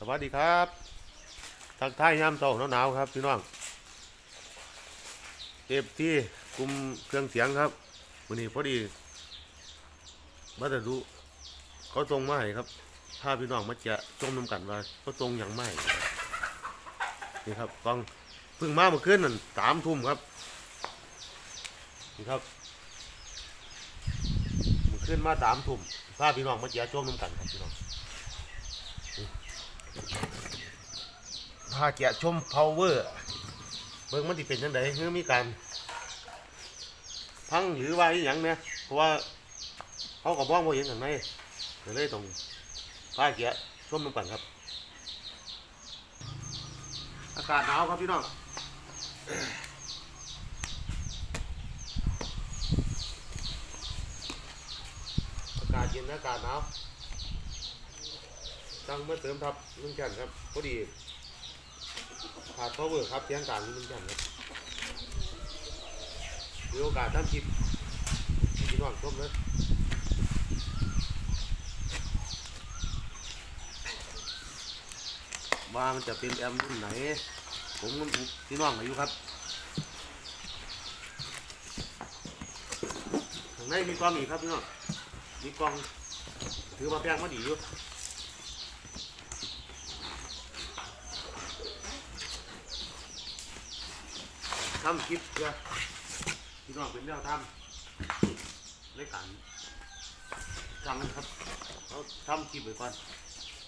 สวัสดีครับทักทายยามเช้าหนาวๆครับพี่น้องเอฟที่กลุ่มเครื่องเสียงครับวันนี้พอดีมาแต่ดูเขาตรงมาให้ครับถ้าพี่น้องมาเจะจมน้ำกันว่าเขาตรงอย่างไม่นี่ครับฟังเพิ่งมาเมื่อคืนนั่นสามทุ่มครับนี่ครับเมื่อคืนมาสามทุ่มพาพี่น้องมาเจะจมน้ำกันครับพี่น้อง พาแกะชม power เบิ่งมันสิเป็นจังไดคือมีการพังหรือว่าอีหยังเนี่ยเพราะว่าเขาก็บ้องบ่เห็นข้างในก็เลยต้องพาแกะชมมันก่นครับ อากาศหนาวครับพี่น้องอากาศเย็นอากาศหนาวตั้งเมื่อเติมทับลุงจันครับพอดี ขาดพาวเวอร์ครับเสียงกลางนี่มันจันครับมีโอกาสทำคลิปให้พี่น้องชมเลยว่ามันจะเป็นแอมรุ่นไหน ผมกับพี่น้องอายุครับข้างในมีกล้องอีกครับพี่น้องมีกล้องถือมาแพงมาดีอยู่ ทำคลิปเพื่อพี่น้องเป็นแนวทำในการจังครับเขาทำคลิปไว้ก่อน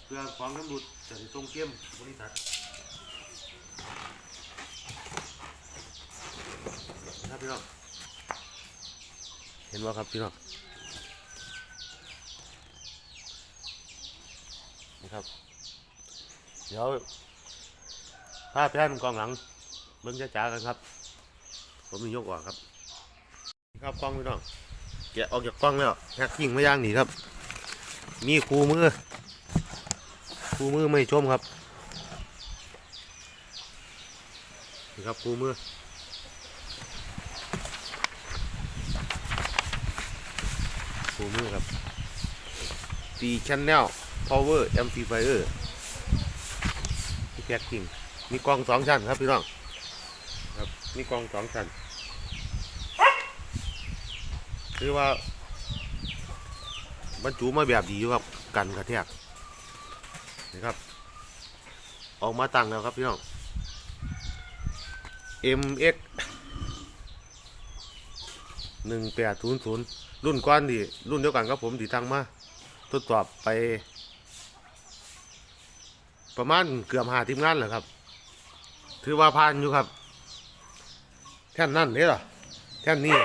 เพื่อความกำหนดจะได้ส่งเกมบริษัทครับพี่น้องเห็นว่าครับพี่น้องนี่ครับ เดี๋ยวภาพแพนกองหลังเบิ้งจ้าๆกันครับ ผมมียกออกครับนี่ครับกล้องพี่น้องแกะออกจากกล้องแล้วแพ็กกิ้งไม่ย่างหนีครับ มีคูมือคูมือไม่ชมครับนี่ครับคูมือคูมือครับตีชันแนล power amplifier ที่แพ็กกิ้งมีกล้องสองชั้นครับพี่น้องครับ มีกองสองชั้นคือว่าบรรจุมาแบบดีอยู่ครับกันกระแทกนี่ครับ ออกมาตั้งแล้วครับพี่น้อง MX หนึ่งแปดศูนย์ศูนย์รุ่นก้อนดีรุ่นเดียวกันครับผมดีตั้งมาทดสอบไป ประมาณเกือบหาทีมงานแหละครับ ถือว่าผ่านอยู่ครับ ท่นนั่นนี่หรอแท่นนี้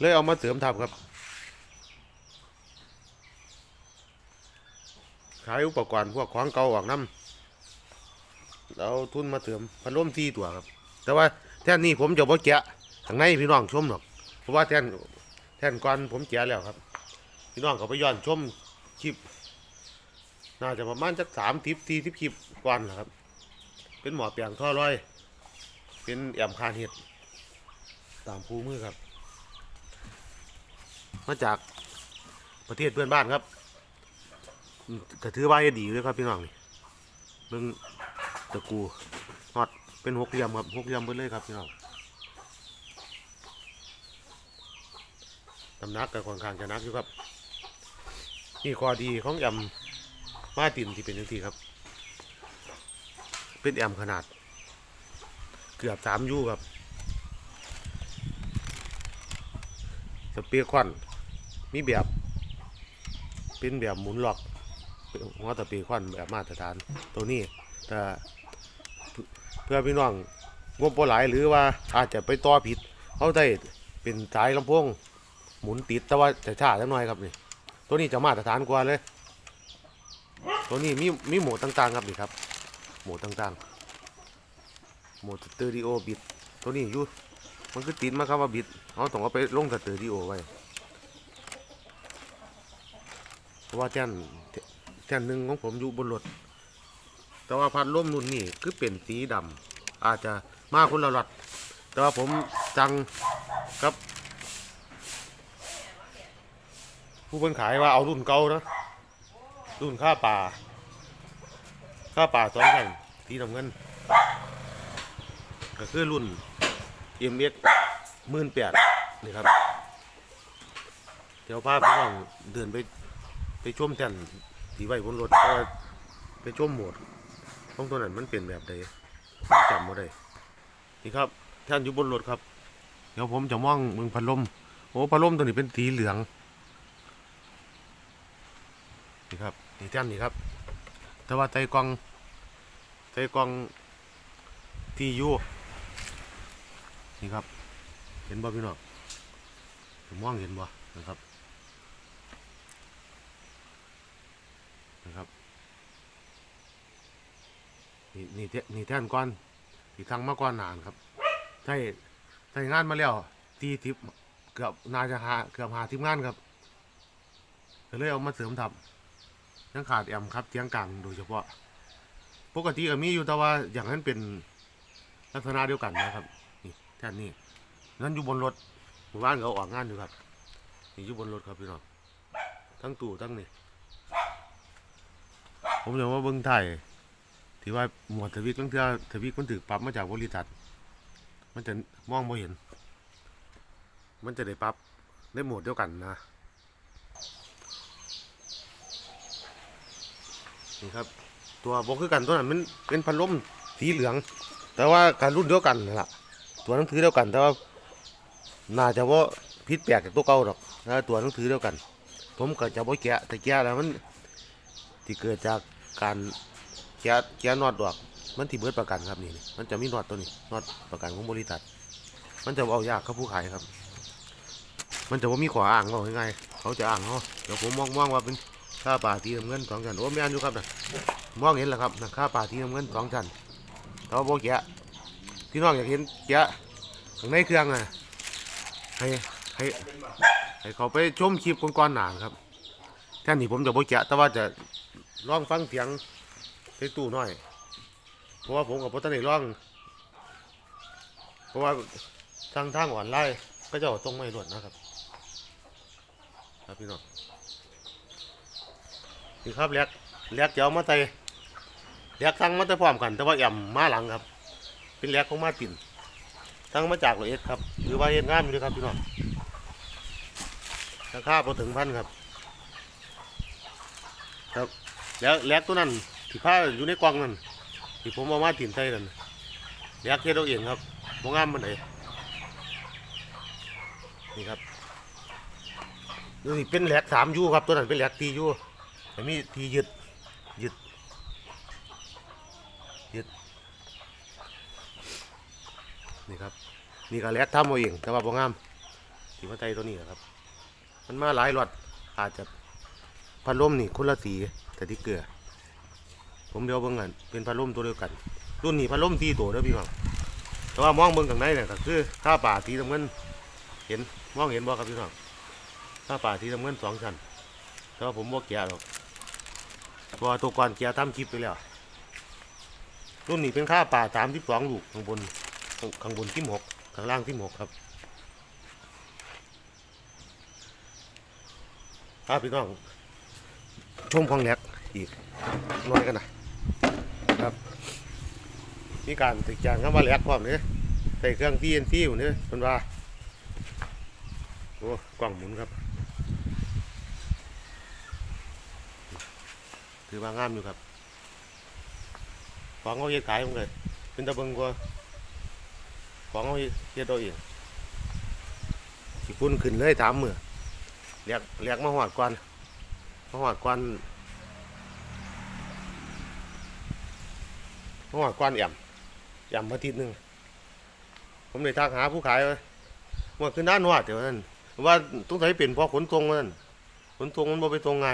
เลยเอามาเสริมทับครับ ขายอุปกรณ์พวกของเก่าออกน้ำเอาทุนมาเสริมพัดลมที่ตัวครับ แต่ว่าแท่นนี้ผมจะบ่แกะข้างในพี่น้องชมหรอก เพราะว่าแท่นแท่นก่อนผมแกะแล้วครับ พี่น้องเขาไปย้อนชมคลิปน่าจะประมาณสักสามทิปสี่ทิปคลิปก่อนนะครับ เป็นหมอเปียงท่อร้อย เป็นแอมคานเห็ด ตามภูมือครับ มาจากประเทศเพื่อนบ้านครับอืมก็ถือว่าดีเลยครับพี่น้องนี่เบิ่งตะกูฮอดเป็นหกเหลี่ยมครับหกเหลี่ยมไปเลยครับพี่น้องตำนักกับค่อนข้างจะนักอยู่ครับนี่ข้อดีของแอมมาตินที่เป็นย่างทีครับ เป็นแอมขนาด เกือบสามยูครับ สเปียร์ควันมีแบบเป็นแบบหมุนล็อกเป็นหัวสเปียร์ควันแบบมาตรฐาน ตัวนี้แต่เพื่อพี่น้องงบปหลายหรือว่าอาจจะไปต่อผิดเขาได้เป็นสายลำโพงหมุนติดแต่ว่าจะช้าจังหน่อยครับนี่ ตัวนี้จะมาตรฐานกว่าเลย ตัวนี้มีมีโหมดต่างๆครับนี่ครับโหมดต่างๆโหมดสเตอริโอบิดตัวนี้อยู่ มันคือติดมาครับว่าบิดเขาต้องเอาไปลงสเตอริโอไว้เพราะว่าแท่นแท่นหนึ่งของผมอยู่บนรถแต่ว่าพัดลมรุ่นนี้คือเป็นสีดำอาจจะมากคนละรถแต่ว่าผมจังครับ ผู้เพิ่นขายว่าเอารุ่นเก่านะรุ่นค่าป่าข้าป่าสองแผ่นสีน้ำเงินก็คือรุ่น MX หมื่นแปดนี่ครับ เดี๋ยวพาพี่น้องเดินไปไปชมแท่นที่ไว้บนรถเพราะว่าไปชมโหมดของตัวนั้นมันเป็นแบบใดจำบ่ได้นี่ครับแท่นอยู่บนรถครับ เดี๋ยวผมจะมองมึงพัดลมโอ้พัดลมตัวนี้เป็นสีเหลืองนี่ครับนี่แท่นนี่ครับ แต่ว่าใจกองใจกองที่อยู่ นี่ครับ เห็นบ่พี่น้องมองเห็นบ่นะครับ นะครับ นี่นี่แท่นี่แท่นก้อนที่ทางมาก้อนนานครับใช่ใช่งานมาแล้วตีทิปเกือบนาจะหาเกือบหาทีมงานครับก็เลยเอามาเสริมทำยังขาดแอมครับเทียงกลางโดยเฉพาะ ปกติก็มีอยู่แต่ว่าอย่างนั้นเป็นลักษณะเดียวกันนะครับ แท่นนี้นั่นอยู่บนรถหมู่บ้านเขาออกงานอยู่ครับนี่อยู่บนรถครับพี่น้องทั้งตู้ทั้งนี่ผมจะว่าเบิ้งไทยที่ว่าหมวดทวิกตั้งเทื่อทวิกมันถือปรับมาจากบริษัท มันจะมองไม่เห็น มันจะได้ปรับในโหมวดเดียวกันนะนี่ครับ ตัวบกคือกันตัวนั้นมันเป็นพัดลมสีเหลือง แต่ว่าการรุ่นเดียวกันนั่นล่ะ ตัวหนังสือเดียวกัน แต่ว่าน่าจะว่าพิษแปลกจากตัวเก่าหรอกนะตัวหนังสือเดียวกัน ผมก็จะบ่แกะแต่แกะแล้วมันที่เกิดจากการแกะแกะนอดดอกมันที่เบิดประกันครับนี่มันจะมีนอดตัวนี้นอดประกันของบริษัท มันจะเอายากกับผู้ขายครับ มันจะว่ามีขวาอ่างเขาง่ายๆเขาจะอ่างเขาเดี๋ยวผมมองมองว่าเป็นค่าป่าทีน้ำเงินสองชั้นโอ้ไม่อันอยู่ครับนะมองเห็นแล้วครับนะค่าป่าทีน้ำเงินสองชั้นแต่ว่าโบแกะ พี่น้องอยากเห็นแกะข้างในเครื่องอะให้ให้ให้เขาไปชมคลิปก่อนๆหนาครับแท่นี้ผมจะบ่แกะแต่ว่าจะลองฟังเสียงในตู้หน่อย เพราะว่าผมกับพ่อตานได้ลอง เพราะว่าทางทางออนไลน์ก็จะเอาตรงไม่รวดนะครับ ครับพี่น้องนี่ครับแลกแลกจะเอามาใส่แลกสั่งมาแต่พร้อมกัน แต่ว่าแอมมาหลังครับ เป็นแหลกของมาตินทั้งมาจากร้อยเอ็ดครับหรือว่าเอ็ดงานอยู่ด้วยครับพี่น้องราคาพอถึงพันครับ ครับแล้วแหลกตัวนั้นที่ผ้าอยู่ในกล่องนั่นที่ผมเอามาติ่นใส่นั่นแหลกเฮ็ดเอาเองครับบ่งามมันไหนนี่ครับนี่เป็นแหลกสามยูครับตัวนั้นเป็นแหลกตียูแต่มีทียึดยึดยึด นี่ครับ นี่ก็แลกทำเอาเอง แต่ว่าบ่งามสีมาไตตัวนี้นะครับ มันมาหลายรอดอาจจะพัดลมนี่คนละสีแต่ที่เกลือ ผมเดียวเบิ่งกันเป็นพัดลมตัวเดียวกัน รุ่นนี้พัดลมตีตัวเด้อพี่น้องแต่ว่ามองเบิ่งข้างในเนี่ยก็คือข้าป่าสีน้ำเงินเห็นมองเห็นบ่ครับพี่น้องข้าป่าสีน้ำเงินสองชั้นแต่ว่าผมบ่แกะหรอกเพราะว่าตัวก่อนแกะทำคลิปไปแล้วรุ่นนี้เป็นข้าป่าสามสิบสองลูกข้างบน ข้างบนที่หมกข้างล่างที่หมกครับครับพี่น้อง ชมของแหลกอีกน้อยกันนะครับ มีการติดจานคำว่าแหลกพร้อมเนี่ยใส่เครื่อง TNT อยู่เนี่ยเป็นว่าโอ้กล่องหมุนครับ ถือว่างามอยู่ครับของเขาเฮ็ดขายผมเลยเป็นตะเบิงกว่า ของเขาเฮ็ดเอาเองสิพุ่นขึ้นเลยถามมือเรียกเรียกมาหอดก่อนมาหอดก่อนมาหอดก่อนย่ำย่ำมาทิตย์หนึ่งผมเลยทักหาผู้ขายว่าว่าขึ้นด้านหอดเดี๋ยวนั้นว่าต้องใช้เป็นเพราะขนทรงมันขนทรงมันบ่ไปตรงไง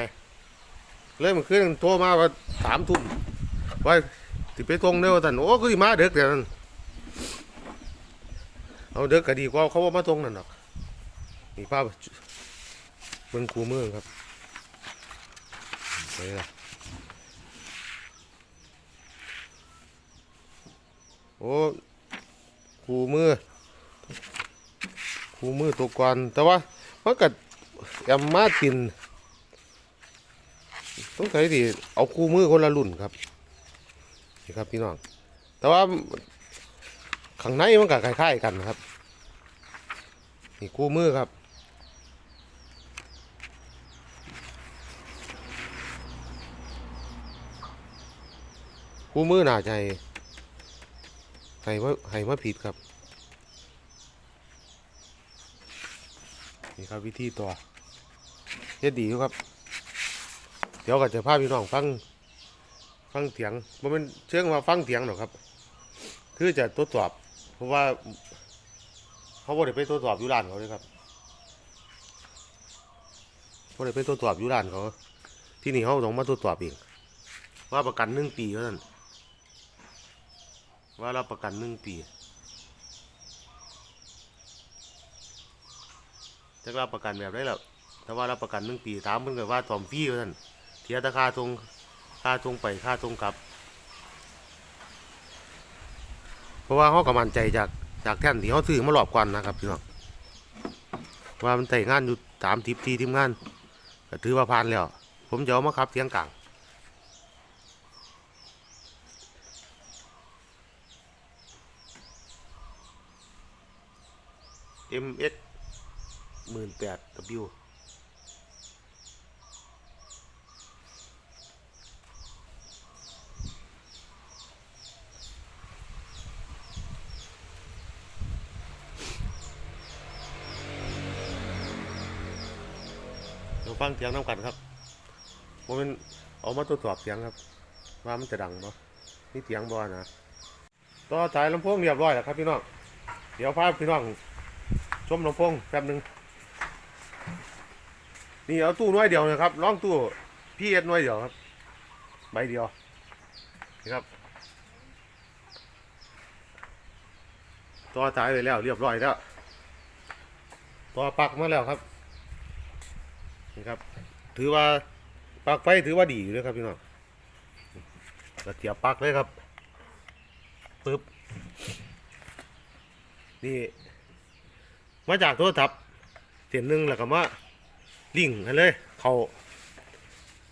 เลยมันขึ้นโทรมาว่าสามทุ่มว่าสิไปตรงเด้อว่าท่านโอ้ก็สิมาเด็กเดี๋ยวนั้น เอาเด็กก็ดีกว่าเขาว่ามาตรงนั่นหรอกนี่ภาพเบิ่งคูมือครับไปละโอ้คูมือคูมือตัวก่อนแต่ว่ามันกัดแอมมาตินต้องใช้ที่เอาคูมือคนละรุ่นครับนี่ครับพี่น้อง แต่ว่า ข้างในมันก็คล้ายๆกันครับ นี่คู่มือครับ คู่มือหนาใจให้ว่าให้ว่าผิดครับ นี่ครับวิธีตัวเฮ็ดดีครับ เดี๋ยวก็จะพาพี่น้องฟังฟังเถียงมันเป็นเชิงว่าฟังเถียงหรอกครับ คือจะตรวจสอบ เพราะว่า เขาบ่ได้ไปตรวจสอบอยู่ร้านเขาเลยครับบ่ได้ไปตรวจสอบอยู่ร้านเขา ที่นี่เขาต้องมาตรวจสอบเองว่าประกันหนึ่งปีเท่านั้นว่ารับประกันหนึ่งปีจะรับประกันแบบได้แล้วแต่ว่ารับประกันหนึ่งปีถามเพิ่นก็ว่าถอมฟรีเท่านั้นเทียตาค่าตรงค่าตรงไปค่าตรงกลับ เพราะว่าเขาก็มั่นใจจากจากแท่นที่เขาซื้อมาหลอบก่อนนะครับพี่น้องว่ามันแต่งานอยู่ตามทิปทีทีมงานก็ถือว่าผ่านแล้ว ผมจะเอามาขับเสียงกลาง MX หมื่นแปด W ฟังเสียงน้ำกันครับว่ามันเอามาตรวจสอบเสียงครับ ว่ามันจะดังบ่นี่เสียงบ่นะต่อสายลำโพงเรียบร้อยแล้วครับพี่น้องเดี๋ยวพาพี่น้องชมลำโพงแป๊บหนึ่งนี่เอาตู้น้อยเดียวนะครับลองตู้พี่เอ็ดน้อยเดียวครับ ใบเดียวนี่ครับต่อสายไปแล้ว เรียบร้อยแล้วต่อปักมาแล้วครับ นี่ครับ ถือว่าปลั๊กไฟถือว่าดีอยู่เลยครับพี่น้องกระเทียบปลั๊กเลยครับปึ๊บนี่มาจากโทรศัพท์เสียนหนึ่งแล้วก็มาลิงกันเลย เขา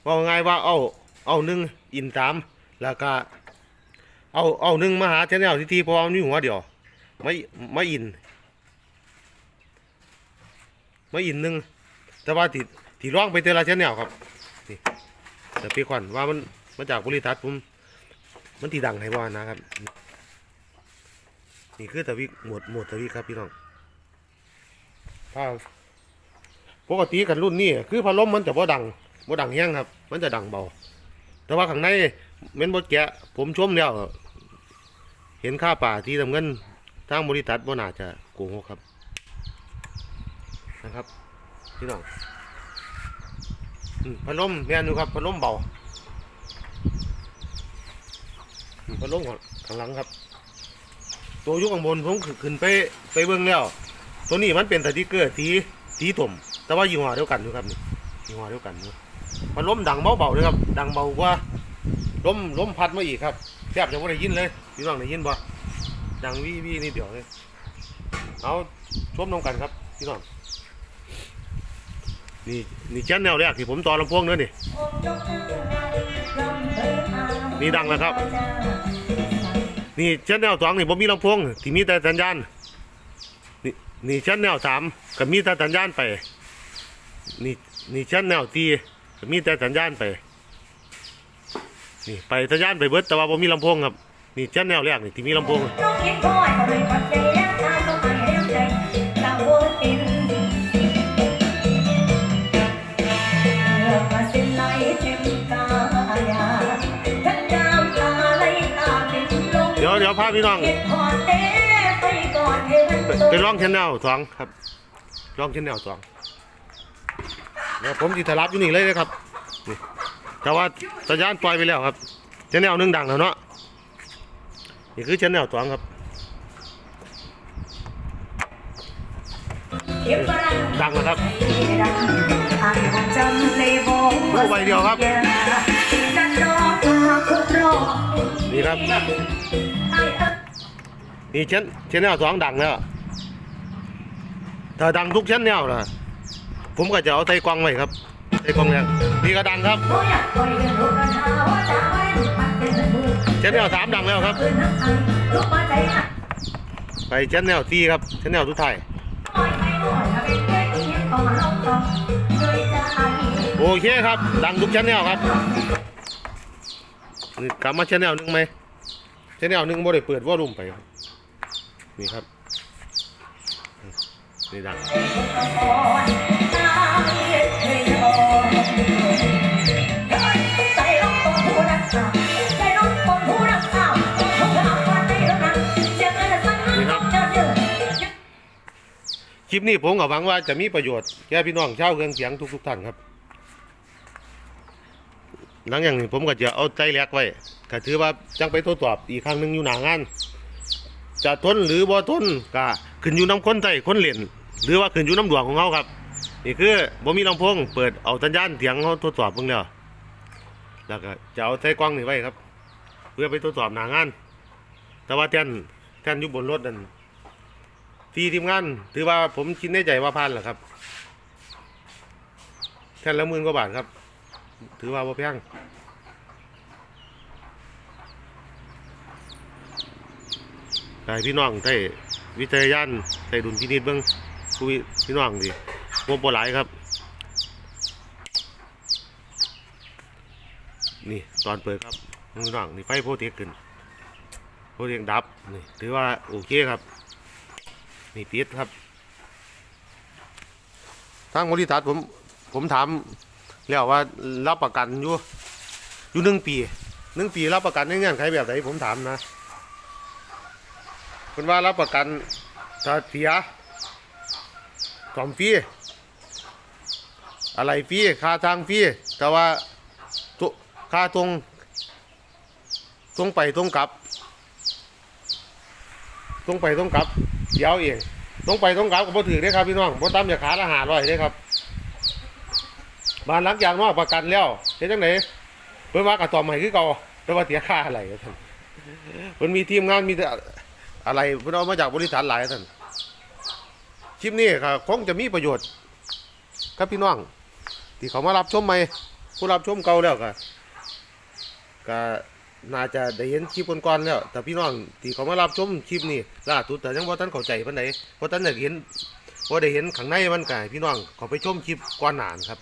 ว่าง่ายว่าเอาเอาหนึ่งอินตามแล้วก็เอาเอาหนึ่งมาหาแชนแนลทีทีพราะว่านมีหัวเดียวไม่ไม่อิน ไม่อินหนึ่งแต่ว่าติด ที่ร้องไปเตละเช่นแนวครับนี่แต่พี่ขวัญว่ามันมาจากบริษัทผมมันที่ดังให้ว่านะครับ นี่คือตะวิหมดหมดตะวิครับพี่น้องถ้าปกติกันรุ่นนี้คือพัดลมมันจะบ่ดังบ่ดังแห้งครับ มันจะดังเบา แต่ว่าข้างในเม้นบดแกะ ผมชมแล้วเห็นค่าป่าที่ทำเงินทางบริษัทบ่น่าจะโกงครับนะครับพี่น้อง พัดลมแม่นอยู่ครับพัดลมเบาอืมพัดลมข้างหลังครับ ตัวอยุข้างบนผมขึ้นไปไปเบื้องแล้ว ตัวนี้มันเป็นสติกเกอร์สีสีตุ่มแต่ว่ายี่ห้อเดียวกันอยู่ครับนี่ยี่ห้อเดียวกันอยู่พัดลมดังเบาๆเลยครับ ดังเบากว่าลมลมพัดมาอีกครับแทบจะไม่ได้ยินเลยพี่น้องได้ยินบ่ดังวีวีนี่เดียวเลยเอาชมน้องกันครับพี่น้อง นี่นี่แชนแนวแรกที่ผมต่อลำโพงเนื้อนี่ นี่ดังแล้วครับ นี่แชนแนลสองนี่ผมมีลำโพงที่มีแต่สัญญาณ นี่นี่แชนแนลสามก็มีแต่สัญญาณไป นี่นี่แชนแนลสี่ก็มีแต่สัญญาณไป นี่ไปสัญญาณไปเบิดแต่ว่าผมมีลำโพงครับ นี่แชนแนลแรกนี่ที่มีลำโพงาพี่น้องเก็บพอเต้ไปก่อนให้มันไปตกไปร้องแชนแนลสองครับร้องแชนแนลสองเดี๋ยวผมจิตรับอยู่นี่เลยนะครับนี่แต่ว่าสัญญาณปล่อยไปแล้วครับแชนแนลหนึ่งดังแล้วเนาะนี่คือแชนแนลสองครับเก็บรังดังแล้วครับรังอ่านของจำเลยบอกโอ้ใบเดียวครับจะรอมาคุกรอนี่ครับไอ้เอ้ย นี่แชนแชนแนลสองดังแล้วถ้าดังทุกแชนแนลนะผมก็จะเอาใส่กล้องไว้ครับใส่กล้องแรงนี่ก็ดังครับเช่นแนลสามดังแล้วครับคืนนั้นแนลสี่ครับเชนแนลทุกไทยโอเคครับ ดังทุกชแนลครับนี่กลับมาชแนลหนึ่งไหมชแนลหนึ่งบ่ได้เปิดวอลลุ่มไปครับ นี่ครับนี่ดังใจร้องตอนผู้รักษาใจร้องตอนผู้รักษาเขาถามว่าใจร้องนั้นจะเกิดสักนั้นต้องเจอเจอคลิปนี้ผมก็หวังว่าจะมีประโยชน์แก่พี่น้องชาวเครื่องเสียงทุกๆท่านครับหลังอย่างนี้ผมก็จะเอาใจแลกไว้ก็ถือว่าจังไปทดสอบอีกครั้งหนึ่งอยู่หน้างาน จะทนหรือบ่ทนก็ขึ้นอยู่น้ำคนใจคนเล่นหรือว่าขึ้นอยู่น้ำดวงของเขาครับนี่คือบ่มีลำโพงเปิดเอาสัญญาณเสียงเขาทดสอบเพิ่งแล้วแล้วก็จะเอาใส่กล้องนี่ไว้ครับ เพื่อไปทดสอบหน้างาน แต่ว่าแท่นแท่นอยู่บนรถนั่นที่ทีมงาน ถือว่าผมคิดในใจว่าพันแหละครับแท่นละหมื่นกว่าบาทครับ ถือว่าบ่แพง แต่พี่น้องได้วิจัยยานได้ดุลพินิจเบิ่งผู้พี่น้องดิงบบ่หลายครับ นี่ตอนเปิดครับพี่น้องนี่ไฟโพเทคขึ้นโพเทคดับนี่ถือว่าโอเคครับ นี่ปิดครับทางบริษัทผมผมถามแล้วว่ารับประกันอยู่อยู่หนึ่งปีหนึ่งปีรับประกันในเงื่อนไขแบบไหนผมถามนะ คุณว่ารับประกันถ้าเสียสอมฟรีอะไรฟรีค่าทางฟรีแต่ว่าตุค่าตรงตรงไปตรงกลับตรงไปตรงกลับเดี๋ยวเองตรงไปตรงกลับก็บ่ถือได้ครับพี่น้องบ่ตามอย่าขาละหาร้อยได้ครับบ้านหลังอย่างนอกประกันแล้วเฮ็ดจังไดเพิ่นว่ากระต่อให้คือเก่าแต่ว่าเสียค่าอะไรท่านเพิ่นมีทีมงานมีแต่ อะไรเพิ่นเอามาจากบริษัทหลายท่านคลิปนี้ก็คงจะมีประโยชน์ ครับพี่น้องที่เขามารับชมใหม่ผู้รับชมเก่าแล้วก็ก็น่าจะได้เห็นคลิปก่อนๆแล้ว แต่พี่น้องที่เขามารับชมคลิปนี้ล่าสุดแต่ยังบ่ทันเข้าใจปานใดบ่ทันได้เห็นบ่ได้เห็นข้างในมันก็ให้พี่น้องขาไปชมคลิปก่อนหนานครับ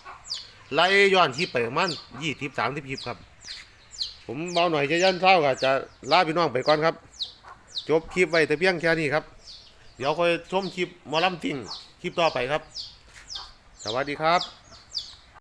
ไล่ย้อนคลิปไปประมาณ20 30คลิปครับ ผมเบาหน่อยจะยันเท่าก็จะลาพี่น้องไปก่อนครับ จบคลิปไว้แต่เพียงแค่นี้ครับ เดี๋ยวค่อยชมคลิปหมอลำติ่งคลิปต่อไปครับ สวัสดีครับ